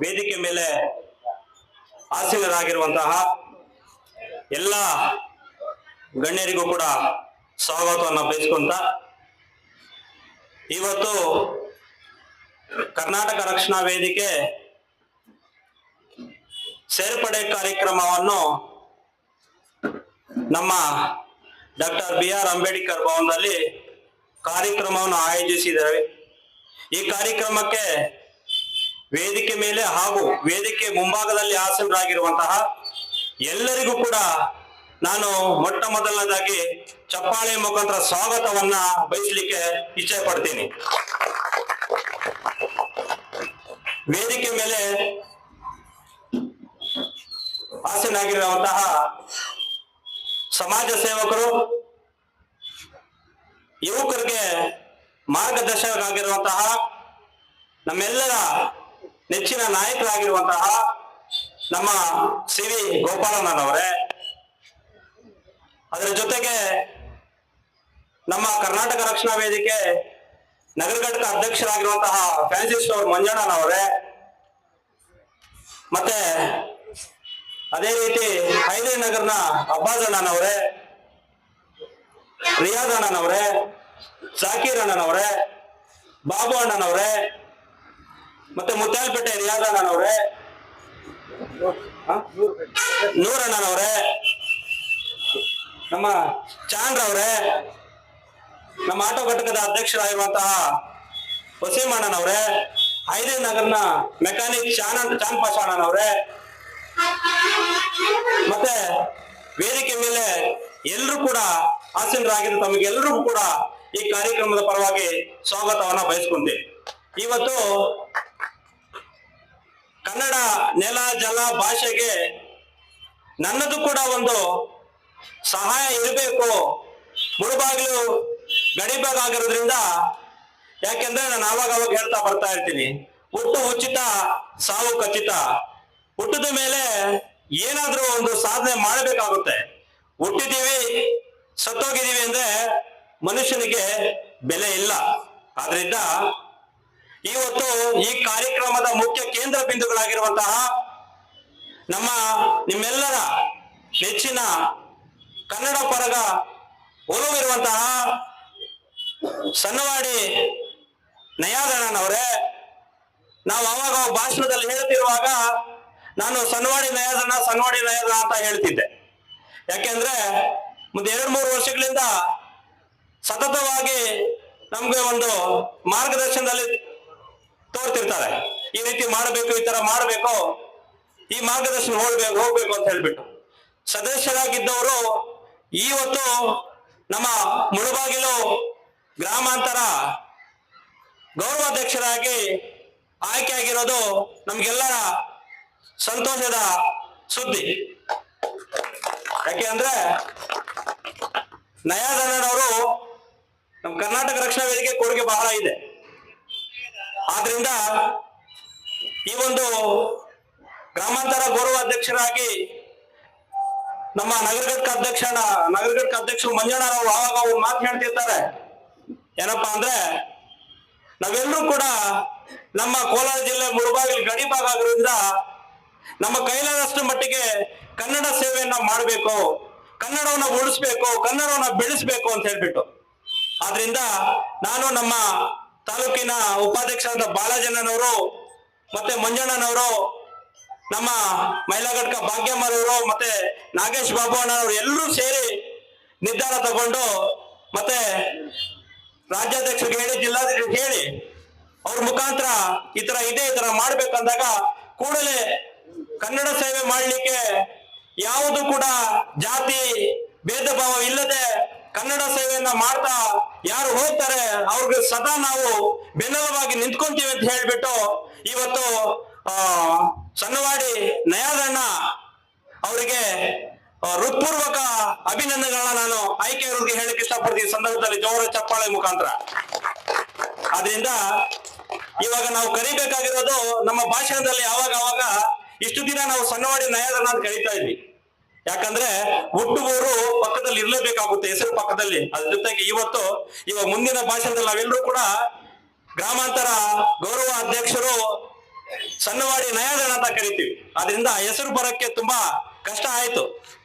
ವೇದಿಕೆ ಮೇಲೆ ಆಸೀನರಾಗಿರುವಂತಹ ಎಲ್ಲ ಗಣ್ಯರಿಗೂ ಕೂಡ ಸ್ವಾಗತವನ್ನು ಬಯಸ್ಕೊಂತ ಇವತ್ತು ಕರ್ನಾಟಕ ರಕ್ಷಣಾ ವೇದಿಕೆ ಸೇರ್ಪಡೆ ಕಾರ್ಯಕ್ರಮವನ್ನು ನಮ್ಮ ಡಾಕ್ಟರ್ ಬಿ ಆರ್ ಅಂಬೇಡ್ಕರ್ ಭವನದಲ್ಲಿ ಕಾರ್ಯಕ್ರಮವನ್ನು ಆಯೋಜಿಸಿದ್ದೇವೆ ಈ ಕಾರ್ಯಕ್ರಮಕ್ಕೆ ವೇದಿಕೆ ಮೇಲೆ ಹಾಗೂ ವೇದಿಕೆ ಮುಂಭಾಗದಲ್ಲಿ ಆಸೀನರಾಗಿರುವಂತಹ ಎಲ್ಲರಿಗೂ ಕೂಡ ನಾನು ಮೊಟ್ಟ ಮೊದಲನೇದಾಗಿ ಚಪ್ಪಾಳೆ ಮುಖಾಂತರ ಸ್ವಾಗತವನ್ನ ಬಯಸಲಿಕ್ಕೆ ಇಚ್ಛೆ ಪಡ್ತೀನಿ. ವೇದಿಕೆ ಮೇಲೆ ಆಸೀನಾಗಿರುವಂತಹ ಸಮಾಜ ಸೇವಕರು, ಯುವಕರಿಗೆ ಮಾರ್ಗದರ್ಶಕರಾಗಿರುವಂತಹ ನಮ್ಮೆಲ್ಲರ ನೆಚ್ಚಿನ ನಾಯಕರಾಗಿರುವಂತಹ ನಮ್ಮ ಸಿ ವಿ ಗೋಪಾಲಣ್ಣನವರೇ, ಅದರ ಜೊತೆಗೆ ನಮ್ಮ ಕರ್ನಾಟಕ ರಕ್ಷಣಾ ವೇದಿಕೆ ನಗರ ಘಟಕ ಅಧ್ಯಕ್ಷರಾಗಿರುವಂತಹ ಫ್ಯಾನ್ಸಿ ಸ್ಟೋರ್ ಮಂಜಣ್ಣನವರೇ, ಮತ್ತೆ ಅದೇ ರೀತಿ ಹೈದೇ ನಗರ್ನ ಅಬ್ಬಾಸ್ ಅಣ್ಣನವರೇ, ರಿಯಾಜ್ ಅಣ್ಣನವರೇ, ಜಾಕೀರ್ ಅಣ್ಣನವರೇ, ಬಾಬು ಅಣ್ಣನವರೇ ಮತ್ತೆ ಮುತ್ತಾಲ್ಪೇಟೆ ರಿಯಾಜ್ ನೂರಣ್ಣನವ್ರೆ. ನಮ್ಮ ಚಾಂದ್ರ ಅವರೇ ನಮ್ಮ ಆಟೋ ಘಟಕದ ಅಧ್ಯಕ್ಷರಾಗಿರುವಂತಹ ವಸೀಮಣ್ಣನವ್ರೆ ಐದೇ ನಗರ್ನ ಮೆಕ್ಯಾನಿಕ್ ಚಾನಂದ್ ಚಾಂದ್ ಪಾಷಾ ಅಣ್ಣನವ್ರೆ ಮತ್ತೆ ವೇದಿಕೆ ಮೇಲೆ ಎಲ್ಲರೂ ಕೂಡ ಆಸೀನರಾಗಿದ್ದು ತಮಗೆಲ್ಲರಿಗೂ ಕೂಡ ಈ ಕಾರ್ಯಕ್ರಮದ ಪರವಾಗಿ ಸ್ವಾಗತವನ್ನ ಬಯಸ್ಕೊಂತೀವಿ. ಇವತ್ತು ಕನ್ನಡ ನೆಲ, ಜಲ ಭಾಷೆಗೆ ನನ್ನದು ಕೂಡ ಒಂದು ಸಹಾಯ ಇರಬೇಕು. ಮುಳುಬಾಗಿಲು ಗಡಿಭಾಗ ಆಗಿರೋದ್ರಿಂದ ಯಾಕೆಂದ್ರೆ ನಾನು ಆವಾಗ ಅವಾಗ ಹೇಳ್ತಾ ಬರ್ತಾ ಇರ್ತೀನಿ. ಹುಟ್ಟು ಉಚಿತ ಸಾವು ಖಚಿತ. ಹುಟ್ಟಿದ ಮೇಲೆ ಏನಾದ್ರೂ ಒಂದು ಸಾಧನೆ ಮಾಡಬೇಕಾಗುತ್ತೆ. ಹುಟ್ಟಿದೀವಿ ಸತ್ತೋಗಿದ್ದೀವಿ ಅಂದ್ರೆ ಮನುಷ್ಯನಿಗೆ ಬೆಲೆ ಇಲ್ಲ. ಆದ್ರಿಂದ ಇವತ್ತು ಈ ಕಾರ್ಯಕ್ರಮದ ಮುಖ್ಯ ಕೇಂದ್ರ ಬಿಂದುಗಳಾಗಿರುವಂತಹ ನಮ್ಮ ನಿಮ್ಮೆಲ್ಲರ ನೆಚ್ಚಿನ ಕನ್ನಡ ಪರಗ ಒಲುವಿರುವಂತಹ ಸಣ್ಣವಾಡಿ ನಯಾದಣ್ಣನವರೇ ನಾವು ಅವಾಗ ಭಾಷಣದಲ್ಲಿ ಹೇಳ್ತಿರುವಾಗ ನಾನು ಸಣ್ಣವಾಡಿ ನಯಾದಣ್ಣ ಸಣ್ಣವಾಡಿ ನಯಾದಣ್ಣ ಅಂತ ಹೇಳ್ತಿದ್ದೆ. ಯಾಕೆಂದ್ರೆ ಮುಂದೆ ಎರಡು ಮೂರು ವರ್ಷಗಳಿಂದ ಸತತವಾಗಿ ನಮ್ಗೆ ಒಂದು ಮಾರ್ಗದರ್ಶನದಲ್ಲಿ ತೋರ್ತಿರ್ತಾರೆ. ಈ ರೀತಿ ಮಾಡಬೇಕು, ಈ ತರ ಮಾಡಬೇಕು, ಈ ಮಾರ್ಗದರ್ಶನ ಹೋಗ್ಬೇಕು ಹೋಗ್ಬೇಕು ಅಂತ ಹೇಳ್ಬಿಟ್ಟು. ಸದಸ್ಯರಾಗಿದ್ದವರು ಇವತ್ತು ನಮ್ಮ ಮುಳುಬಾಗಿಲು ಗ್ರಾಮಾಂತರ ಗೌರವಾಧ್ಯಕ್ಷರಾಗಿ ಆಯ್ಕೆಯಾಗಿರೋದು ನಮ್ಗೆಲ್ಲರ ಸಂತೋಷದ ಸುದ್ದಿ. ಯಾಕೆ ಅಂದ್ರೆ ಅವರು ನಮ್ಮ ಕರ್ನಾಟಕ ರಕ್ಷಣಾ ವೇದಿಕೆ ಕೊಡುಗೆ ಬಹಳ ಇದೆ. ಆದ್ರಿಂದ ಈ ಒಂದು ಗ್ರಾಮಾಂತರ ಗೌರವ ಅಧ್ಯಕ್ಷರಾಗಿ ನಮ್ಮ ನಗರ ಘಟಕ ಅಧ್ಯಕ್ಷ ನಗರ ಘಟಕ ಅಧ್ಯಕ್ಷರು ಮಂಜಣ್ಣರವರು ಆವಾಗ ಅವ್ರು ಮಾತನಾಡ್ತಿರ್ತಾರೆ ಏನಪ್ಪಾ ಅಂದ್ರೆ, ನಾವೆಲ್ಲರೂ ಕೂಡ ನಮ್ಮ ಕೋಲಾರ ಜಿಲ್ಲೆ ಮುರುಬಾಗಿಲು ಗಡಿ ಭಾಗ ಆಗಿರೋದ್ರಿಂದ ನಮ್ಮ ಕೈಲಾದಷ್ಟು ಮಟ್ಟಿಗೆ ಕನ್ನಡ ಸೇವೆಯನ್ನ ಮಾಡಬೇಕು, ಕನ್ನಡವನ್ನ ಉಳಿಸ್ಬೇಕು, ಕನ್ನಡವನ್ನ ಬೆಳೆಸ್ಬೇಕು ಅಂತ ಹೇಳ್ಬಿಟ್ಟು. ಆದ್ರಿಂದ ನಾನು ನಮ್ಮ ತಾಲೂಕಿನ ಉಪಾಧ್ಯಕ್ಷರಾದ ಬಾಲಾಜನನವರು ಮತ್ತೆ ಮಂಜಣ್ಣನವರು, ನಮ್ಮ ಮಹಿಳಾ ಘಟಕ ಭಾಗ್ಯಮ್ಮರವರು ಮತ್ತೆ ನಾಗೇಶ್ ಬಾಬು ಅಣ್ಣನವರು ಎಲ್ಲರೂ ಸೇರಿ ನಿರ್ಧಾರ ತಗೊಂಡು ಮತ್ತೆ ರಾಜ್ಯಾಧ್ಯಕ್ಷರಿಗೆ ಹೇಳಿ ಜಿಲ್ಲಾಧ್ಯಕ್ಷರಿಗೆ ಹೇಳಿ ಅವ್ರ ಮುಖಾಂತರ ಈ ತರ ಇದೆ, ಈ ತರ ಮಾಡ್ಬೇಕಂದಾಗ ಕೂಡಲೇ ಕನ್ನಡ ಸೇವೆ ಮಾಡಲಿಕ್ಕೆ ಯಾವುದು ಕೂಡ ಜಾತಿ ಭೇದ ಭಾವ ಇಲ್ಲದೆ ಕನ್ನಡ ಸೇವೆಯನ್ನ ಮಾಡ್ತಾ ಯಾರು ಹೋಗ್ತಾರೆ, ಅವ್ರಿಗೆ ಸದಾ ನಾವು ಬೆನ್ನಲವಾಗಿ ನಿಂತ್ಕೊಂತೀವಿ ಅಂತ ಹೇಳ್ಬಿಟ್ಟು ಇವತ್ತು, ಆ ಸಣ್ಣವಾಡಿ ನಯಾದಣ್ಣ ಅವರಿಗೆ ಹೃತ್ಪೂರ್ವಕ ಅಭಿನಂದನೆಗಳನ್ನ ನಾನು ಆಯ್ಕೆಯವರಿಗೆ ಹೇಳಕ್ ಇಷ್ಟಪಡ್ತೀನಿ. ಈ ಸಂದರ್ಭದಲ್ಲಿ ಜೋರ ಚಪ್ಪಾಳೆ ಮುಖಾಂತರ. ಆದ್ರಿಂದ ಇವಾಗ ನಾವು ಕರಿಬೇಕಾಗಿರೋದು ನಮ್ಮ ಭಾಷಣದಲ್ಲಿ ಯಾವಾಗ ಅವಾಗ ಇಷ್ಟು ದಿನ ನಾವು ಸಣ್ಣವಾಡಿ ನಯಾದಣ್ಣ ಅಂತ ಕರೀತಾ ಇದ್ವಿ. ಯಾಕಂದ್ರೆ ಹುಟ್ಟುವವರು ಪಕ್ಕದಲ್ಲಿ ಇರಲೇಬೇಕಾಗುತ್ತೆ, ಹೆಸರು ಪಕ್ಕದಲ್ಲಿ. ಅದ್ರ ಜೊತೆಗೆ ಇವತ್ತು ಇವಾಗ ಮುಂದಿನ ಭಾಷೆದಲ್ಲಿ ನಾವೆಲ್ಲರೂ ಕೂಡ ಗ್ರಾಮಾಂತರ ಗೌರವ ಅಧ್ಯಕ್ಷರು ಸಣ್ಣವಾಡಿ ನಯಾದಣ ಅಂತ ಕರಿತೀವಿ. ಅದರಿಂದ ಆ ಹೆಸರು ಬರಕ್ಕೆ ತುಂಬಾ ಕಷ್ಟ ಆಯ್ತು.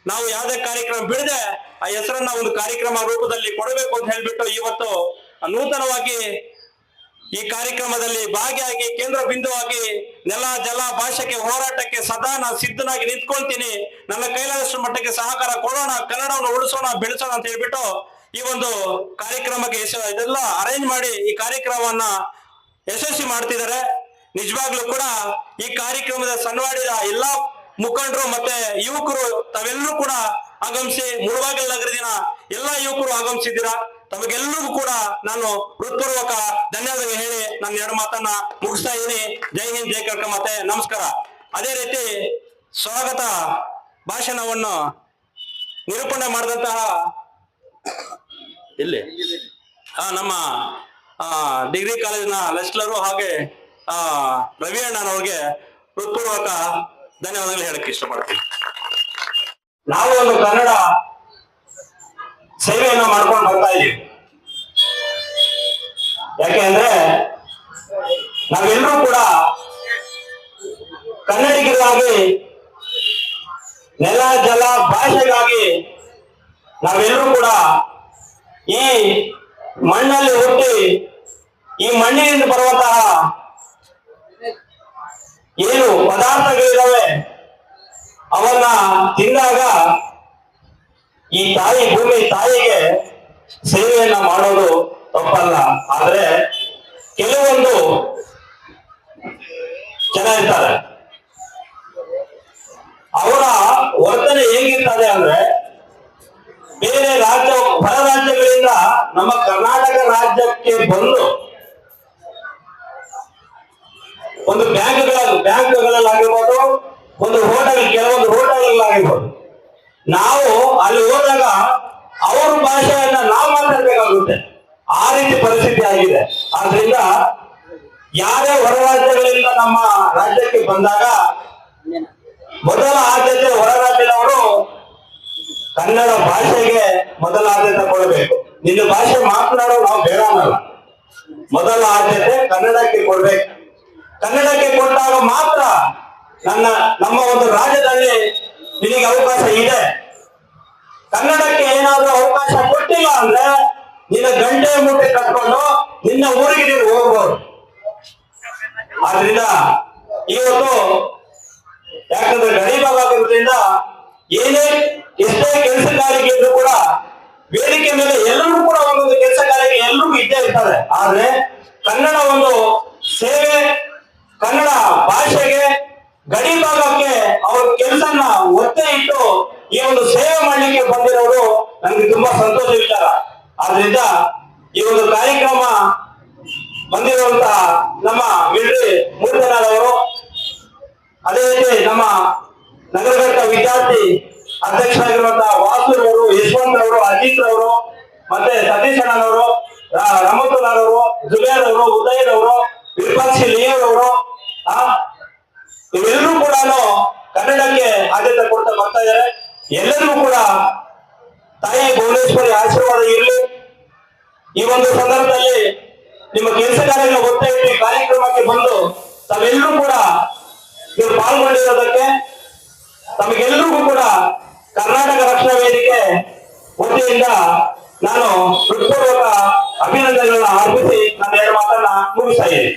ನಾವು ಯಾವುದೇ ಕಾರ್ಯಕ್ರಮ ಬಿಡದೆ ಆ ಹೆಸರನ್ನ ಒಂದು ಕಾರ್ಯಕ್ರಮ ರೂಪದಲ್ಲಿ ಕೊಡಬೇಕು ಅಂತ ಹೇಳ್ಬಿಟ್ಟು ಇವತ್ತು ನೂತನವಾಗಿ ಈ ಕಾರ್ಯಕ್ರಮದಲ್ಲಿ ಭಾಗಿಯಾಗಿ ಕೇಂದ್ರ ಬಿಂದುವಾಗಿ ನೆಲ, ಜಲ, ಭಾಷೆಗೆ ಹೋರಾಟಕ್ಕೆ ಸದಾ ನಾನು ಸಿದ್ಧನಾಗಿ ನಿಂತ್ಕೊಳ್ತೀನಿ. ನನ್ನ ಕೈಲಾದಷ್ಟು ಮಟ್ಟಕ್ಕೆ ಸಹಕಾರ ಕೊಡೋಣ, ಕನ್ನಡವನ್ನು ಉಳಿಸೋಣ, ಬೆಳೆಸೋಣ ಅಂತ ಹೇಳ್ಬಿಟ್ಟು ಈ ಒಂದು ಕಾರ್ಯಕ್ರಮಕ್ಕೆ ಇದೆಲ್ಲ ಅರೇಂಜ್ ಮಾಡಿ ಈ ಕಾರ್ಯಕ್ರಮವನ್ನ ಯಶಸ್ವಿ ಮಾಡ್ತಿದ್ದಾರೆ. ನಿಜವಾಗ್ಲೂ ಕೂಡ ಈ ಕಾರ್ಯಕ್ರಮದ ಸನ್ವಾಡಿದ ಎಲ್ಲಾ ಮುಖಂಡರು ಮತ್ತೆ ಯುವಕರು ತಾವೆಲ್ಲರೂ ಕೂಡ ಆಗಮಿಸಿ ಮುಳಬಾಗಿಲು ನಗರದಿನ ಎಲ್ಲಾ ಯುವಕರು ಆಗಮಿಸಿದ್ದೀರಾ? ತಮಗೆಲ್ಲರಿಗೂ ಕೂಡ ನಾನು ಹೃತ್ಪೂರ್ವಕ ಧನ್ಯವಾದ ಹೇಳಿ ನನ್ನ ಎರಡು ಮಾತನ್ನ ಮುಗಿಸ್ತಾ ಇದ್ದೀನಿ. ಜೈ ಹಿಂದ್ ಜೈ ಕರ್ಕ ಮತ್ತೆ ನಮಸ್ಕಾರ. ಅದೇ ರೀತಿ ಸ್ವಾಗತ ಭಾಷಣವನ್ನು ನಿರೂಪಣೆ ಮಾಡಿದಂತಹ ಇಲ್ಲಿ. ಆ, ನಮ್ಮ ಡಿಗ್ರಿ ಕಾಲೇಜಿನ ಲೆಸ್ಲರು ಹಾಗೆ ಆ, ರವಿ ಅಣ್ಣನವ್ರಿಗೆ ಹೃತ್ಪೂರ್ವಕ ಧನ್ಯವಾದಗಳು ಹೇಳಕ್ಕೆ ಇಷ್ಟಪಡ್ತೀನಿ. ನಾವು ಒಂದು ಕನ್ನಡ ಸೇವೆಯನ್ನು ಮಾಡ್ಕೊಂಡು ಬರ್ತಾ ಇದ್ದೀವಿ. ಯಾಕೆ ಅಂದ್ರೆ ನಾವೆಲ್ಲರೂ ಕೂಡ ಕನ್ನಡಿಗರಾಗಿ, ನೆಲ, ಜಲ, ಭಾಷೆಗಾಗಿ ನಾವೆಲ್ಲರೂ ಕೂಡ ಈ ಮಣ್ಣಲ್ಲಿ ಹುಟ್ಟಿ, ಈ ಮಣ್ಣಿನಿಂದ ಬರುವಂತಹ ಏನು ಪದಾರ್ಥಗಳಿದಾವೆ, ಅವನ್ನ ತಿಂದಾಗ ಈ ತಾಯಿ ಭೂಮಿ ತಾಯಿಗೆ ಸೇವೆಯನ್ನ ಮಾಡೋದು ತಪ್ಪಲ್ಲ. ಆದ್ರೆ ಕೆಲವೊಂದು ಜನ ಇರ್ತಾರೆ. ಅವರ ವರ್ತನೆ ಹೇಗಿರ್ತದೆ ಅಂದ್ರೆ ಬೇರೆ ರಾಜ್ಯ, ಹೊರ ರಾಜ್ಯಗಳಿಂದ ನಮ್ಮ ಕರ್ನಾಟಕ ರಾಜ್ಯಕ್ಕೆ ಬಂದು ಒಂದು ಬ್ಯಾಂಕ್ಗಳ, ಬ್ಯಾಂಕ್ಗಳಲ್ಲಾಗಿರ್ಬೋದು, ಒಂದು ಹೋಟೆಲ್, ಕೆಲವೊಂದು ಹೋಟೆಲ್ಗಳಾಗಿರ್ಬೋದು ನಾವು ಅಲ್ಲಿ ಹೋದಾಗ ಅವ್ರ ಭಾಷೆಯನ್ನ ನಾವು ಮಾತಾಡ್ಬೇಕಾಗುತ್ತೆ. ಆ ರೀತಿ ಪರಿಸ್ಥಿತಿ ಆಗಿದೆ. ಆದ್ರಿಂದ ಯಾರೇ ಹೊರ ರಾಜ್ಯಗಳಿಂದ ನಮ್ಮ ರಾಜ್ಯಕ್ಕೆ ಬಂದಾಗ ಮೊದಲ ಆದ್ಯತೆ ಹೊರ ರಾಜ್ಯದವರು ಕನ್ನಡ ಭಾಷೆಗೆ ಮೊದಲ ಆದ್ಯತೆ ಕೊಡಬೇಕು. ನಿನ್ನ ಭಾಷೆ ಮಾತನಾಡೋ ನಾವು ಬೇಡ ಅನ್ನಲ್ಲ. ಮೊದಲ ಆದ್ಯತೆ ಕನ್ನಡಕ್ಕೆ ಕೊಡ್ಬೇಕು. ಕನ್ನಡಕ್ಕೆ ಕೊಟ್ಟಾಗ ಮಾತ್ರ ನನ್ನ, ನಮ್ಮ ಒಂದು ರಾಜ್ಯದಲ್ಲಿ ನಿನಗೆ ಅವಕಾಶ ಇದೆ. ಕನ್ನಡಕ್ಕೆ ಏನಾದ್ರೂ ಅವಕಾಶ ಕೊಟ್ಟಿಲ್ಲ ಅಂದ್ರೆ ನಿನ್ನ ಗಂಟೆ ಮುಟ್ಟೆ ಕಟ್ಕೊಂಡು ನಿನ್ನ ಊರಿಗೆ ನೀನು ಹೋಗ್ಬೋದು. ಆದ್ರಿಂದ ಇವತ್ತು ಯಾಕಂದ್ರೆ ಗಡಿ ಭಾಗ ಆಗಿರೋದ್ರಿಂದ ಏನೇ ಎಷ್ಟೇ ಕೆಲಸ ಕಾರ್ಯಕ್ಕೆ ಇದ್ರು ಕೂಡ ವೇದಿಕೆ ಮೇಲೆ ಎಲ್ಲರೂ ಕೂಡ ಒಂದೊಂದು ಕೆಲಸ ಕಾರ್ಯಕ್ಕೆ ಎಲ್ಲರಿಗೂ ಇದ್ದೇ ಇರ್ತಾರೆ. ಆದ್ರೆ ಕನ್ನಡ ಒಂದು ಸೇವೆ ಕನ್ನಡ ಭಾಷೆಗೆ ಗಡಿ ಭಾಗಕ್ಕೆ ಅವ್ರ ಕೆಲಸನ ಒತ್ತೆ ಇಟ್ಟು ಈ ಒಂದು ಸೇವೆ ಮಾಡ್ಲಿಕ್ಕೆ ಬಂದಿರೋರು ನನ್ಗೆ ತುಂಬಾ ಸಂತೋಷ ವಿಚಾರ ಆದ್ರಿಂದ ಈ ಒಂದು ಕಾರ್ಯಕ್ರಮ ಬಂದಿರುವಂತ ನಮ್ಮ ಮಿಲ್ಟ್ರಿ ಮೂರ್ತನಾದವರು ಅದೇ ರೀತಿ ನಮ್ಮ ನಗರಘಟ್ಟ ವಿದ್ಯಾರ್ಥಿ ಅಧ್ಯಕ್ಷರಾಗಿರುವಂತಹ ವಾಸುರವರು ಯಶವಂತ್ ಅವರು, ಅಜಿತ್ ಅವರು, ಮತ್ತೆ ಸತೀಶ್ ಅಣ್ಣನವರು ಅವರು, ಜುಬೇರ್ ಅವರು, ಉದಯ್ ಅವರು, ವಿಪಕ್ಷಿ ಲಿಯರ್ ಅವರು ಇವೆಲ್ಲರೂ ಕೂಡ ಕನ್ನಡಕ್ಕೆ ಆದ್ಯತೆ ಕೊಡ್ತಾ ಬರ್ತಾ ಇದ್ದಾರೆ. ಎಲ್ಲರಿಗೂ ಕೂಡ ತಾಯಿ ಭುವನೇಶ್ವರಿ ಆಶೀರ್ವಾದ ಇರಲಿ. ಈ ಒಂದು ಸಂದರ್ಭದಲ್ಲಿ ನಿಮ್ಮ ಕೆಲಸ ಕಾರ್ಯ ಈ ಕಾರ್ಯಕ್ರಮಕ್ಕೆ ಬಂದು ತಾವೆಲ್ಲರೂ ಕೂಡ ನೀವು ಪಾಲ್ಗೊಂಡಿರೋದಕ್ಕೆ ತಮಗೆಲ್ಲರಿಗೂ ಕೂಡ ಕರ್ನಾಟಕ ರಕ್ಷಣಾ ವೇದಿಕೆ ವತಿಯಿಂದ ನಾನು ಹೃತ್ಪೂರ್ವಕ ಅಭಿನಂದನೆಗಳನ್ನ ಅರ್ಪಿಸಿ ನನ್ನ ಎರಡು ಮಾತನ್ನ ಮುಗಿಸ್ತಾ ಇದ್ದೀನಿ.